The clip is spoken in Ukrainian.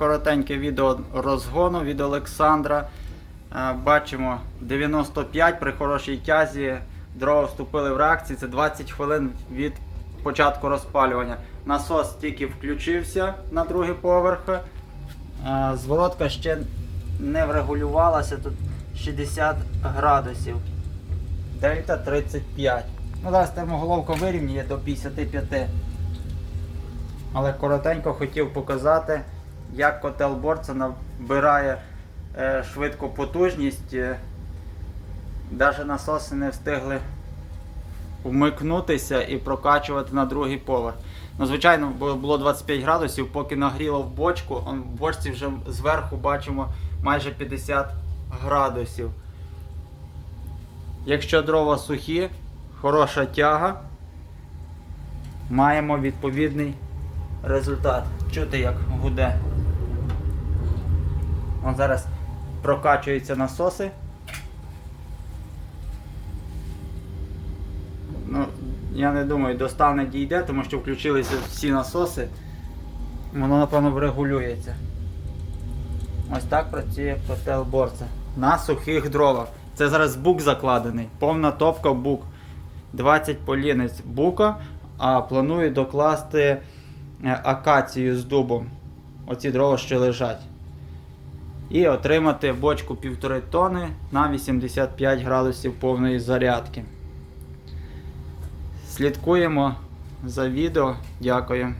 коротеньке відео розгону від Олександра. Е, Бачимо 95 при хорошій тязі. Дрова вступили в реакцію. Це 20 хвилин від початку розпалювання. Насос тільки включився на другий поверх. Е, Зворотка ще не врегулювалася. Тут 60 градусів. Дельта 35. Ну, зараз термоголовка вирівнює до 55. Але коротенько хотів показати, як котел борца набирає е, швидко потужність. Е, Навіть насоси не встигли вмикнутися і прокачувати на другий поверх. Ну, звичайно, було 25 градусів, поки нагріло в бочку, в бочці вже зверху бачимо майже 50 градусів. Якщо дрова сухі, хороша тяга, маємо відповідний результат. Чути, як гуде. Вон зараз прокачуються насоси. Ну, я не думаю, до 100 дійде, тому що включилися всі насоси. Воно, напевно, врегулюється. Ось так працює котел борця. На сухих дровах. Це зараз бук закладений. Повна топка бук. 20 полінець бука, а планую докласти е, акацію з дубом. Оці дрова ще лежать. І отримати бочку 1,5 тони на 85 градусів повної зарядки. Слідкуємо за відео. Дякую.